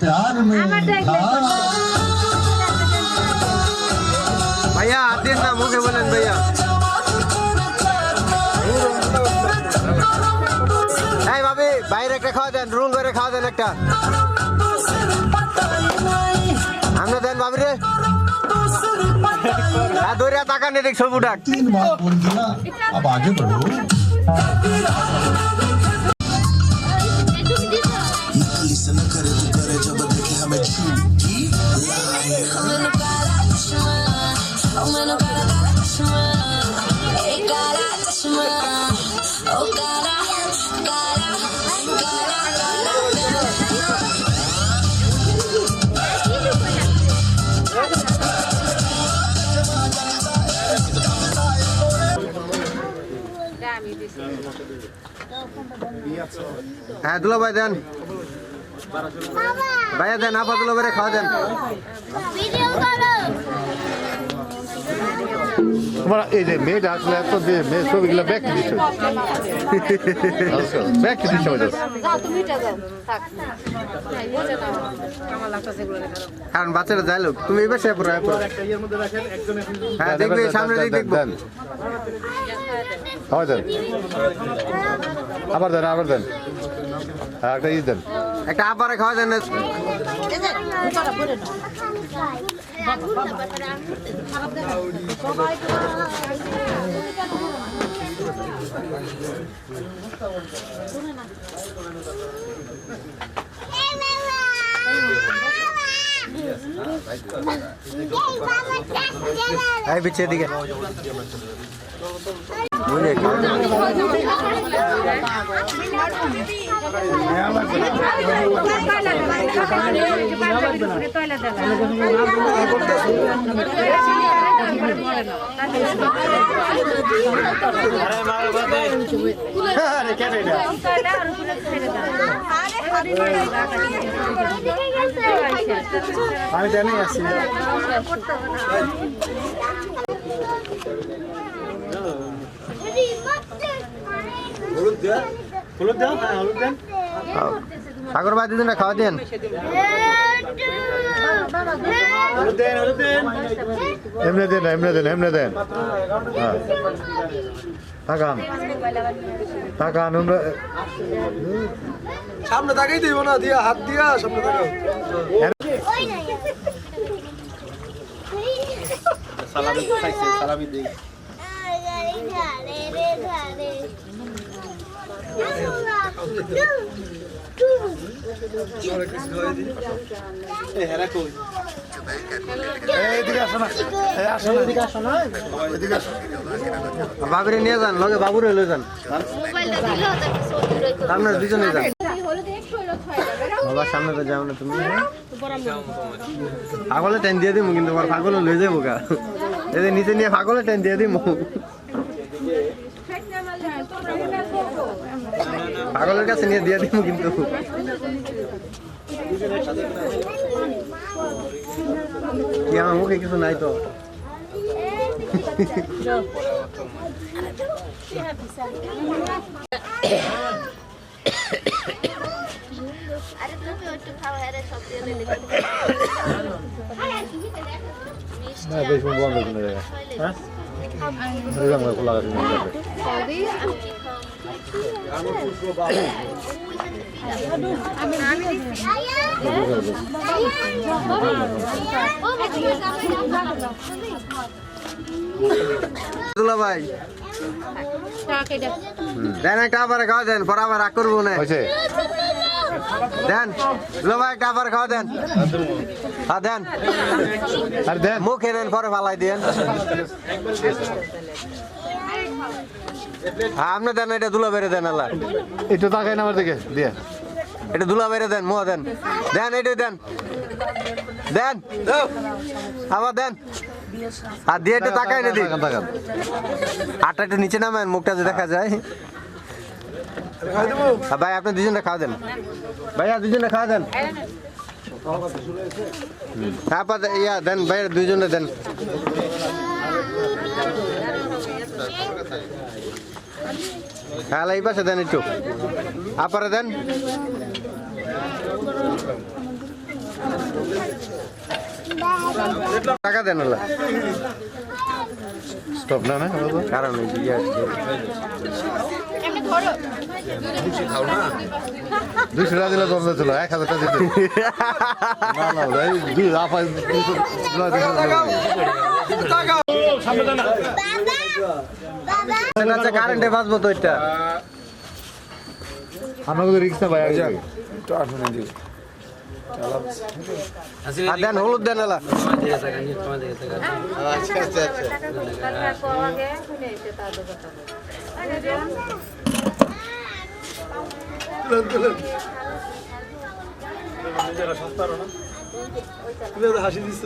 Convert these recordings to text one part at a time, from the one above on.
प्यार में था ভাইয়া হাত দিন না মুখে বলেন ভাইয়া এই ভাবি বাইরে একটা খাওয়া দেন রুম করে খাওয়া দেন একটা আমরা দেন ভাবি রে হ্যাঁ দৌড়িয়া তাকান এদিক ছবি উঠাক হ্যাঁ দুলা ভাই দেন। ভাইয়া দেন আপা দুলা ভাই খাওয়া দেন। তোমার এই যে মেয়েটা আসলে এত দিয়ে মেয়ে ছবিগুলো ব্যাগ দিচ্ছে ব্যাগ দিচ্ছে কারণ বাচ্চারা যাই লোক তুমি এবার সে পড়ো হ্যাঁ দেখবি সামনে দিক দেখব। হয় দেন আবার দেন আবার দেন। হ্যাঁ একটা ই দেন। একটা আপারে খাওয়া দেন না। এই পিছিয়ে দিকে বুঝলে খাওয়া দেন। আমি জানি আছি। হ্যাঁ দেন। সাগর ভাই দিদিনা খাওয়া দেন। এমনি দেন এমনি দেন এমনি দেন। হ্যাঁ। তাকান। তাকান সামনে তাকাই দিব না দিয়া হাত দিয়া সামনে তাকাও। সালামি খাইছে সালামি দেই বাবুরে নিয়ে যান লগে বাবুরে লয়ে যান। সামনে দুজনে যান বাবা সামনে তো যাও না তুমি। পাগলে টেন দিয়ে দিমু কিন্তু আমার পাগলে লয়ে যাব গা এদের নিচে নিয়ে পাগলে টেন দিয়ে দিমু পাগলের কাছে নিয়ে দিয়ে দিমু কিন্তু আমার মুখে কিছু নাই তো না বেশ বন্ধ করে দেয় হ্যাঁ। এরকম করে খোলা গেছে দুলা ভাই। দেন একটা আবার খাওয়া দেন পর আবার রাগ করব না। হয়েছে? দেন। একটা আবার খাওয়া দেন। হ্যাঁ দেন। আর দেন। মুখে নেন পরে ফালাই দেন হ্যাঁ আপনি দেন এটা দুলা বেড়ে দেন আল্লাহ। একটু তাকাই না আমার দিকে দিয়ে। এটা দুলা বেড়ে দেন মোয়া দেন। দেন এটা দেন। দেন। আবার দেন। আর দিয়ে একটু তাকাই না দিন আটটা একটু নিচে নামেন মুখটা যে দেখা যায়। ভাই আপনি দুজনে খাওয়া দেন। ভাইয়া দুজনে খাওয়া দেন। হ্যাঁ পা ইয়া দেন ভাই দুজনে দেন। হ্যাঁ এই পাশে দেন একটু। আপারে দেন। টাকা দেন ওলা স্টপ না না? কারণ আছে। টাকা দিলে দরজা ছিল এক হাজার টাকা দিতে না না ভাই দুই আপাই দুইশো দুই টাকা আচ্ছা কারেন্টে বাঁচবো তো এটা। আমাকে তো রিক্সা ভাই আগে আর দেন হলুদ দেন এলা। হাসি দিচ্ছ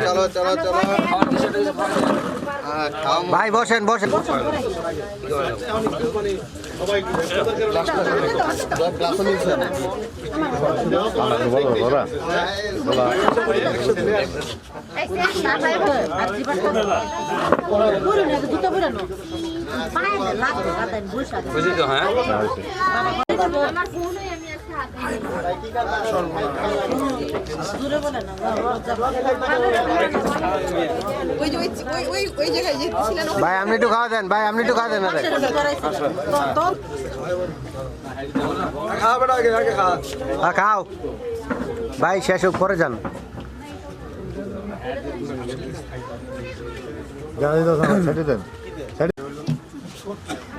চলো চলো চলো ভাই বসেন বসেন বলো বলা বলা আমার ফোনে আমি একটা হাতে ভাই আপনি একটু খাওয়া দেন ভাই আপনি একটু খাওয়া দেন হ্যাঁ খাও ভাই শেষ হোক পরে যান। ছেড়ে দেন।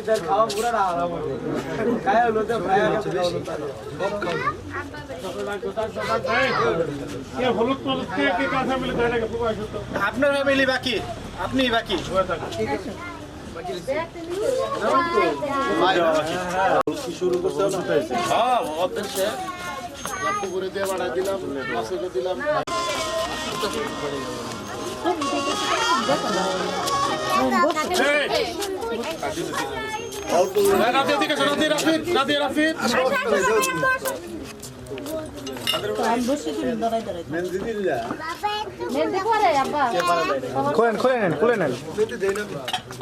তার খাওয়া পুরা না আরাম খায় হলো তো খায় আপনার ফ্যামিলি বাকি, আপনি বাকি। মেহেন্দি করে আব্বা খোলেন খুলে নেন খুলে নেন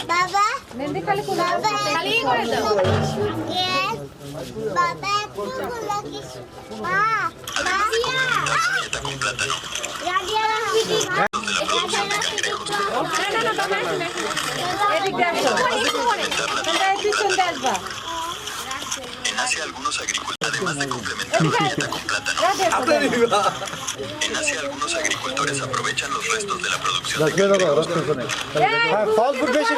বাবা মেহেন্দি খালি করে খালি করে দাও বাবা একটু গুলো মা Razia Razia En Asia algunos agricultores, además de complementar su dieta con plátano, en Asia algunos agricultores aprovechan los restos de la producción de খেয়ে দেবো রস পেছনে হ্যাঁ ফল ফুড বেশি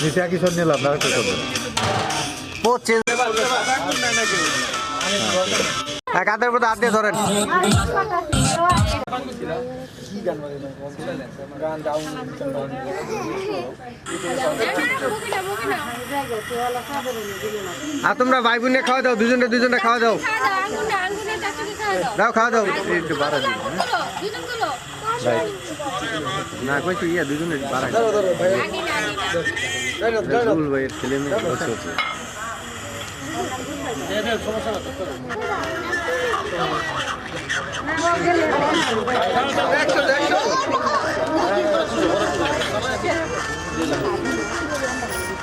নিচে একই সব নিলাম না একটা করবেন হাতের মধ্যে হাত দিয়ে ধরেন আর তোমরা ভাই বোনে খাওয়া দাও দুজনে দুজনে খাওয়া দাও দাও খাওয়া দাও একটু বাড়া দিন না কইছি ইয়া দুজনের বাড়া রসুল ভাইয়ের ছেলে মেয়ে হচ্ছে হচ্ছে সমস্যা